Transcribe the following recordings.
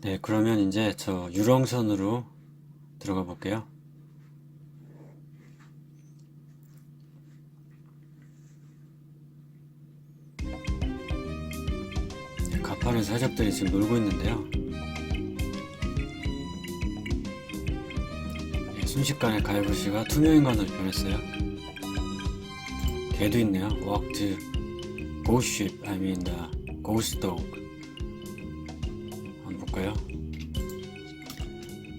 네, 그러면 이제 저 유령선으로 들어가 볼게요. 네, 가판에서 해적들이 지금 놀고 있는데요. 네, 순식간에 가이브씨가 투명인간으로 변했어요. 개도 있네요. Walk to ghost ship. 볼까요?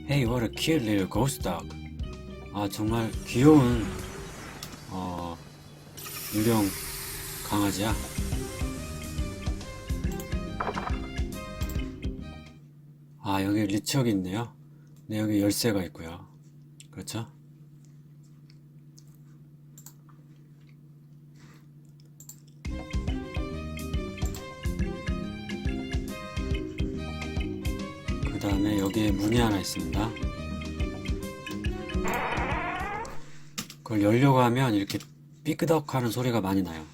Hey, what a cute little ghost dog. 아, 정말 귀여운, 어, 유령 강아지야. 아, 여기 리척이 있네요. 네, 여기 열쇠가 있고요. 그렇죠? 그 다음에 여기에 문이 하나 있습니다. 그걸 열려고 하면 이렇게 삐끄덕 하는 소리가 많이 나요.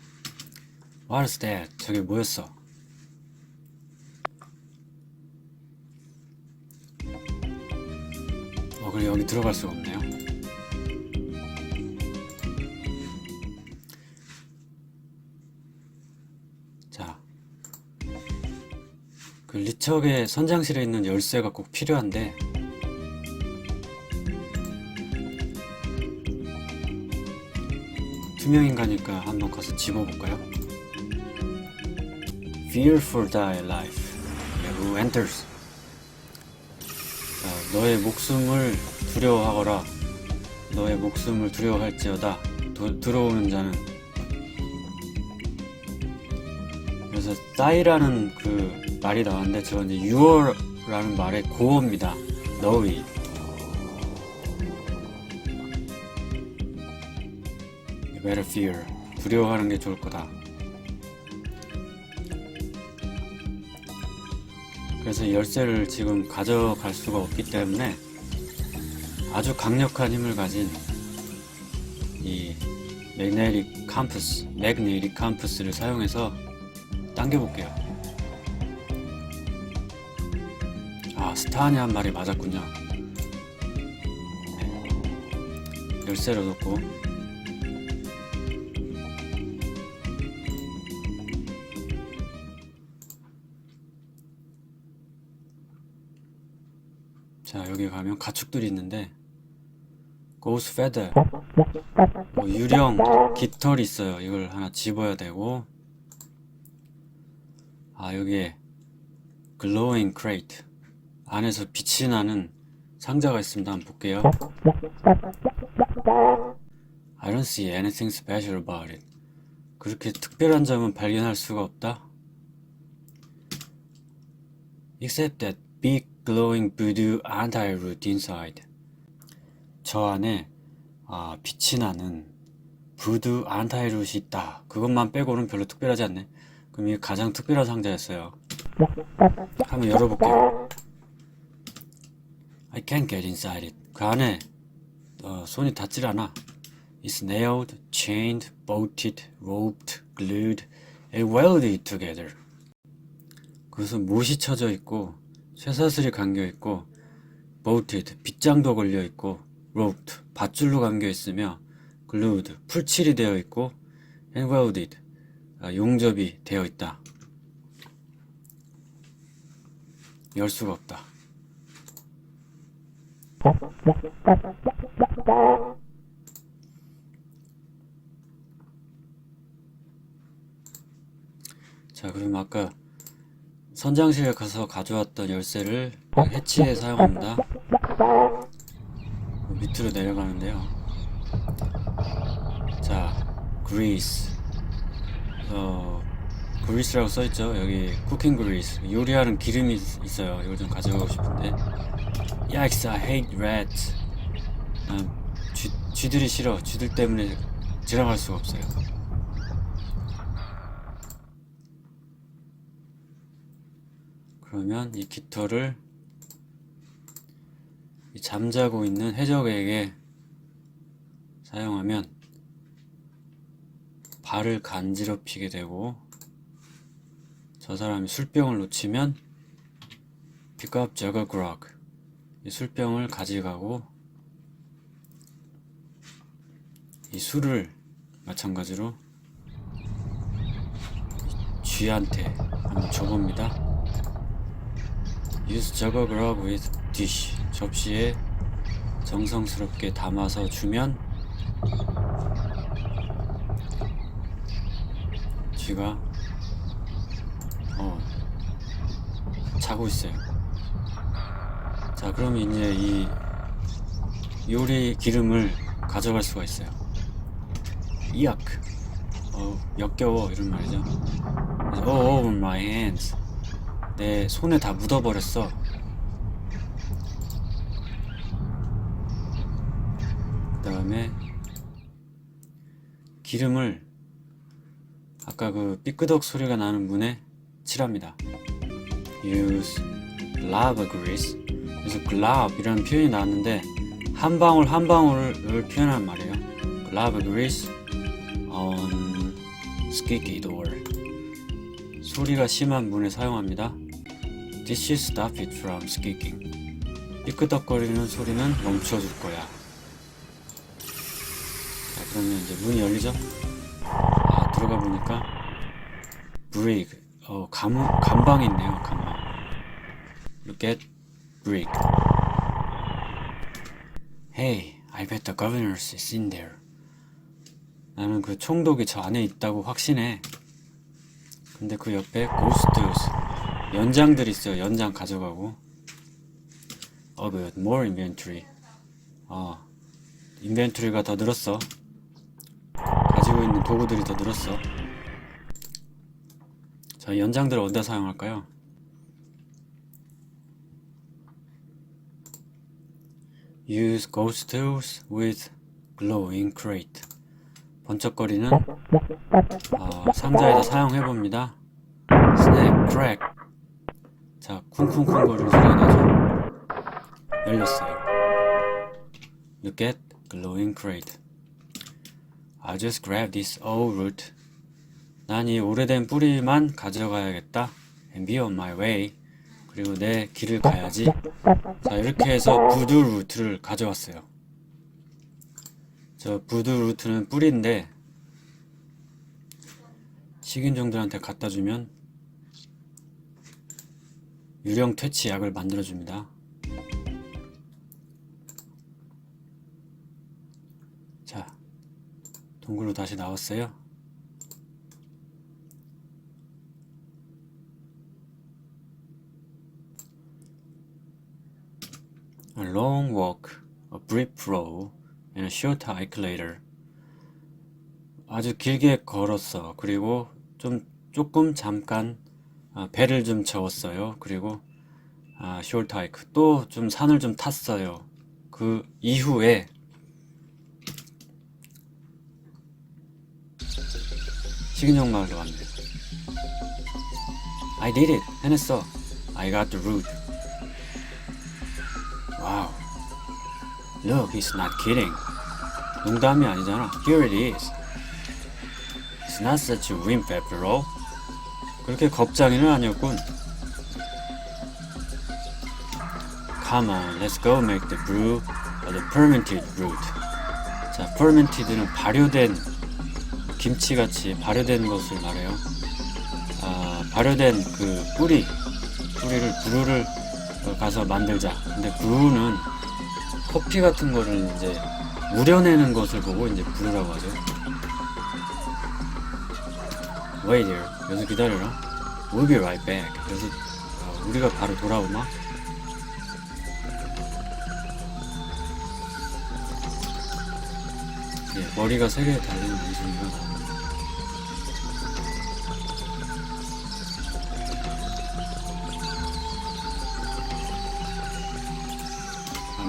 What's that? 저게 뭐였어? 어, 그래 여기 들어갈 수가 없네 그 리척의 선장실에 있는 열쇠가 꼭 필요한데 투명인가니까 한번 가서 집어볼까요? Fearful thy life, who enters. 자, 너의 목숨을 두려워하거라. 너의 목숨을 두려워할지어다. 도- 들어오는 자는. 그래서 싸이라는 그 말이 나왔는데 저건 이제 유어라는 말의 고어입니다. 너희. better fear. 두려워하는 게 좋을 거다. 그래서 열쇠를 지금 가져갈 수가 없기 때문에 아주 강력한 힘을 가진 이 맥네릭 캄프스, 맥네릭 캄프스를 사용해서 당겨볼게요. 스타니 한 말이 맞았군요. 네. 열쇠를 얻었고 자 여기 가면 가축들이 있는데 고스 페더 뭐 유령 깃털이 있어요 이걸 하나 집어야 되고 아 여기에 글로잉 크레이트 안에서 빛이 나는 상자가 있습니다 한번 볼게요 I don't see anything special about it 그렇게 특별한 점은 발견할 수가 없다 except that big glowing voodoo anti-root inside. 저 안에 아, 빛이 나는 부두 안타이룻이 있다. 그것만 빼고는 별로 특별하지 않네. 그럼 이게 가장 특별한 상자였어요. 한번 열어볼게요. I can't get inside it. 그 안에 어, 손이 닿질 않아. It's nailed, chained, bolted, roped, glued, and welded together. 그것은 못이 쳐져 있고 쇠사슬이 감겨 있고 bolted 빗장도 걸려 있고 roped 밧줄로 감겨 있으며 glued 풀칠이 되어 있고 and welded 아, 용접이 되어 있다. 열 수가 없다. 자, 그럼 아까 선장실에 가서 가져왔던 열쇠를 해치에 사용합니다. 밑으로 내려가는데요. 자, 그리스. 어, 그리스라고 써있죠. 여기 쿠킹 그리스. 요리하는 기름이 있- 있어요. 이걸 좀 가져가고 싶은데. Yikes, I hate rats. 난 쥐, 쥐들이 싫어. 쥐들 때문에 지나갈 수가 없어요. 그러면 이 깃털을 이 잠자고 있는 해적에게 사용하면 발을 간지럽히게 되고 저 사람이 술병을 놓치면 pick up jug of grog. 이 술병을 가져가고 이 술을 마찬가지로 이 쥐한테 한번 줘봅니다. Use jug of grog with dish. 접시에 정성스럽게 담아서 주면 쥐가 어 자고 있어요. 자, 그럼 이제 이 요리 기름을 가져갈 수가 있어요. 이악, 어 역겨워 이런 말이죠. All over my hands. 내 손에 다 묻어버렸어. 그 다음에 기름을 아까 그 삐끄덕 소리가 나는 문에 칠합니다. Use lava grease. 그래서 glob이라는 표현이 나왔는데 한 방울 한 방울을 표현한 말이에요. lava grease on squeaky door. 소리가 심한 문에 사용합니다. This should stop it from squeaking. 삐끄덕거리는 소리는 멈춰줄 거야. 자, 그러면 이제 문이 열리죠? 아, 들어가 보니까 brick, 어, 감, 감방이 있네요, 감방. Look at brick. Hey, I bet the governor's is in there. 나는 그 총독이 저 안에 있다고 확신해. 근데 그 옆에 ghosts, 연장들 있어요. 연장 가져가고. Oh, good. More inventory. 어, 인벤토리가 더 늘었어. 가지고 있는 도구들이 더 늘었어. 자, 연장들을 어디다 사용할까요? Use ghost tools with glowing crate. 번쩍거리는 어, 상자에다 사용해 봅니다. Snap, crack. 자, 쿵쿵쿵 거리는 소리가 나죠. 열렸어요. Look at glowing crate. I'll just grab this old root. 난 이 오래된 뿌리만 가져가야겠다. And be on my way. 그리고 내 길을 가야지. 자, 이렇게 해서 부두 루트를 가져왔어요. 저 부두 루트는 뿌리인데 식인종들한테 갖다 주면 유령 퇴치 약을 만들어 줍니다. 자, 동굴로 다시 나왔어요. A long walk, a brief row, and a short hike later. 아주 길게 걸었어. 그리고 좀 조금 잠깐 아, 배를 좀 저었어요. 그리고 아, short hike 또 좀 산을 좀 탔어요. 그 이후에 식인종 마을로 왔네. I did it. 해냈어. I got the root. Wow. Look, he's not kidding. 농담이 아니잖아. Here it is. It's not such a wimp after all. 그렇게 겁장이는 아니었군. Come on, let's go make the brew of the fermented root. 자, fermented는 발효된 김치같이 발효된 것을 말해요. 아, 발효된 그 뿌리, 뿌리를 브루를 어, 가서 만들자. 근데 브루는 커피 같은 거를 이제 우려내는 것을 보고 이제 브루라고 하죠. Wait there. 여기서 기다려라. We'll be right back. 그래서 어, 우리가 바로 돌아오마. 예, 머리가 세 개 달리는 원숭이가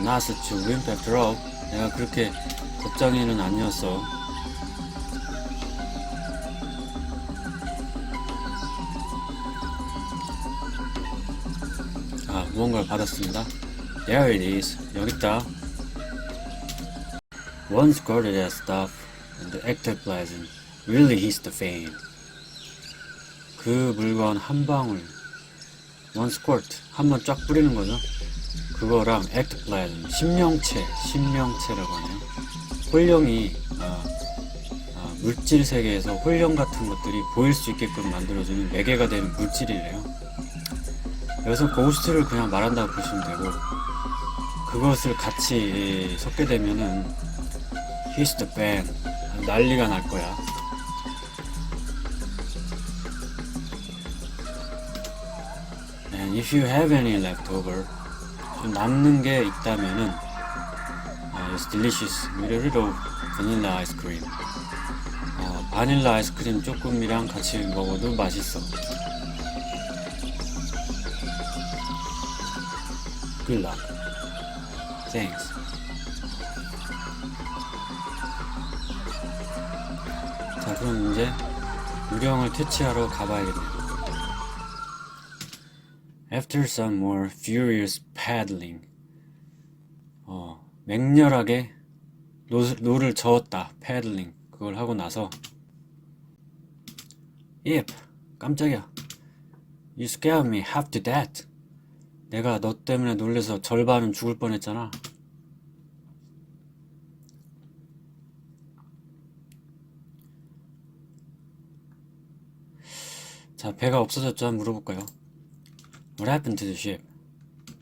A wimp after all. 내가 그렇게 겁장이는 아니었어. 아, 무언가를 받았습니다. There it is. 있다. One squirted that stuff, and the ectoplasm really hits the fan. 그 물건 한 방울, one squirt 한 번 쫙 뿌리는 거죠. 그거랑 ectoplasm 심령체 심령체라고 하네요. 홀령이 아, 아, 물질 세계에서 홀령 같은 것들이 보일 수 있게끔 만들어주는 매개가 되는 물질이래요. 여기서 고스트를 그냥 말한다고 보시면 되고 그것을 같이 섞게 되면은 He's the band 난리가 날 거야. And if you have any leftover, 좀 남는 게 있다면은 uh, it's delicious vanilla ice cream. 어, 바닐라 아이스크림 조금이랑 같이 먹어도 맛있어. Good luck. Thanks. 자, 그럼 이제 유령을 퇴치하러 가봐야겠네요. After some more furious paddling, 어, 맹렬하게 노, 노를 저었다. paddling. 그걸 하고 나서, Yep, 깜짝이야. You scared me half to death. 내가 너 때문에 놀래서 절반은 죽을 뻔했잖아. 자, 배가 없어졌죠? 한번 물어볼까요? What happened to the ship?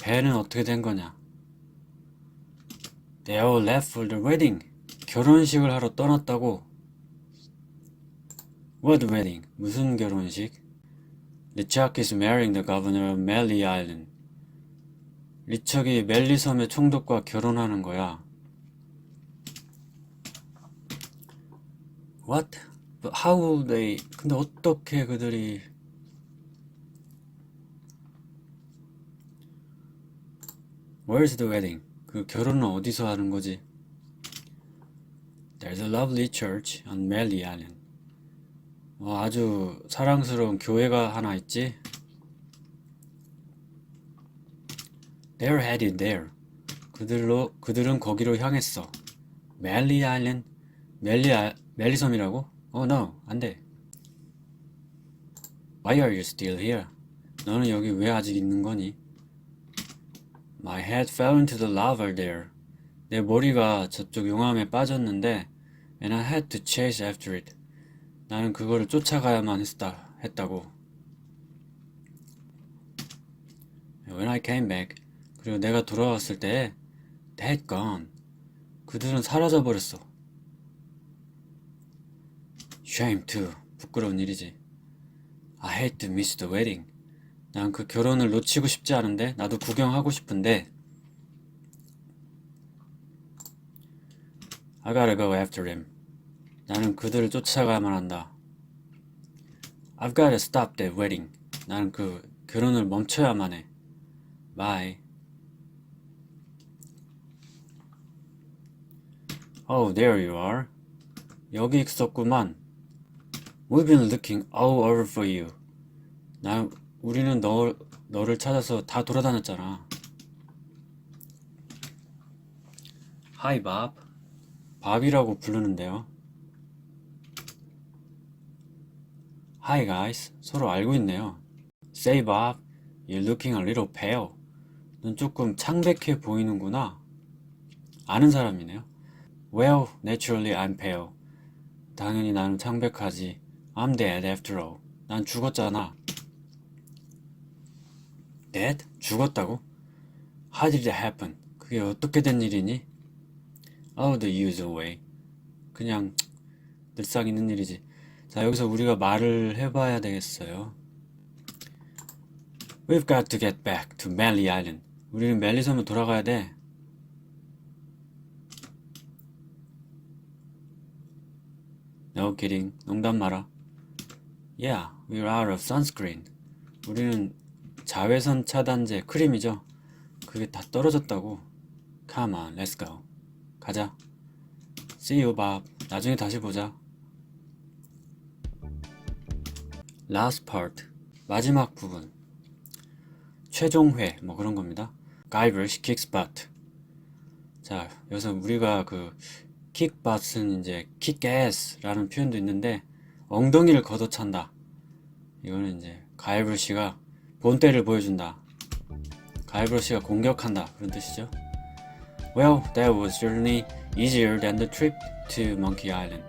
배는 어떻게 된 거냐? They all left for the wedding. 결혼식을 하러 떠났다고. What wedding? 무슨 결혼식? 리차크 is marrying the governor of Melly Island. 리척이 멜리 섬의 총독과 결혼하는 거야. What? How they? 근데 어떻게 그들이 Where's the wedding? 그 결혼은 어디서 하는 거지? There's a lovely church on Melly Island. 어, 아주 사랑스러운 교회가 하나 있지? They're headed there. 그들로 그들은 거기로 향했어. 멜리 아일랜드 멜리 아, 멜리 섬이라고? Oh no, 안 돼. Why are you still here? 너는 여기 왜 아직 있는 거니? My head fell into the lava there. 내 머리가 저쪽 용암에 빠졌는데 and I had to chase after it. 나는 그거를 쫓아가야만 했다, 했다고. When I came back, 그리고 내가 돌아왔을 때 they had gone. 그들은 사라져 버렸어. Shame too. 부끄러운 일이지. I hate to miss the wedding. 난 그 결혼을 놓치고 싶지 않은데 나도 구경하고 싶은데 I gotta go after him. 나는 그들을 쫓아가야만 한다. I've gotta stop that wedding. 나는 그 결혼을 멈춰야만 해. Bye. Oh, there you are. 여기 있었구만. We've been looking all over for you. 나, 우리는 너, 너를 찾아서 다 돌아다녔잖아. Hi, Bob. 밥이라고 부르는데요. Hi, guys. 서로 알고 있네요. Say, Bob. You're looking a little pale. 넌 조금 창백해 보이는구나. 아는 사람이네요. Well, naturally I'm pale. 당연히 나는 창백하지. I'm dead after all. 난 죽었잖아. Dead? 죽었다고? How did it happen? 그게 어떻게 된 일이니? Oh, the usual way. 그냥 늘상 있는 일이지. 자, 여기서 우리가 말을 해봐야 되겠어요. We've got to get back to Melly Island. 우리는 멜리 섬으로 돌아가야 돼. No kidding. 농담 마라. Yeah, we're out of sunscreen. 우리는 자외선 차단제 크림이죠. 그게 다 떨어졌다고. Come on, let's go. 가자. See you, Bob. 나중에 다시 보자. Last part. 마지막 부분. 최종회 뭐 그런 겁니다. Guybrush kicks butt. 자, 여기서 우리가 그 kick butt은 이제 kick ass라는 표현도 있는데 엉덩이를 걷어찬다. 이거는 이제 가이브시가 본때를 보여준다. 가이브러시가 공격한다. 그런 뜻이죠. Well, that was certainly easier than the trip to Monkey Island.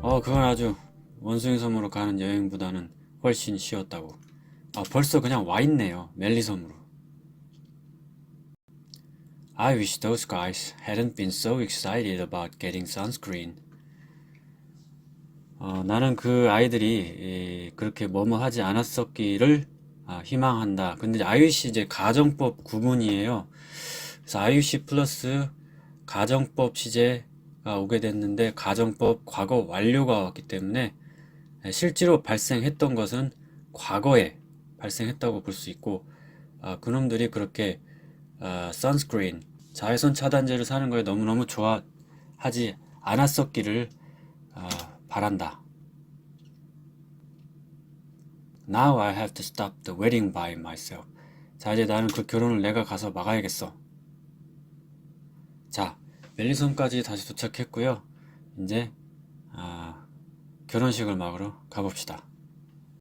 어, 그건 아주 원숭이 섬으로 가는 여행보다는 훨씬 쉬웠다고. 아, 벌써 그냥 와 있네요. 멜리 섬으로. I wish those guys hadn't been so excited about getting sunscreen. 어, 나는 그 아이들이 이, 그렇게 뭐뭐하지 않았었기를 아, 희망한다. 근데 IUC 이제 가정법 구문이에요. 그래서 IUC 플러스 가정법 시제가 오게 됐는데 가정법 과거 완료가 왔기 때문에 실제로 발생했던 것은 과거에 발생했다고 볼 수 있고 아, 그놈들이 그렇게 아, 선스크린 자외선 차단제를 사는 거에 너무너무 좋아하지 않았었기를 아, 바란다. Now I have to stop the wedding by myself. 자, 이제 나는 그 결혼을 내가 가서 막아야겠어. 자, 멜리섬까지 다시 도착했고요. 이제 아, 결혼식을 막으러 가봅시다.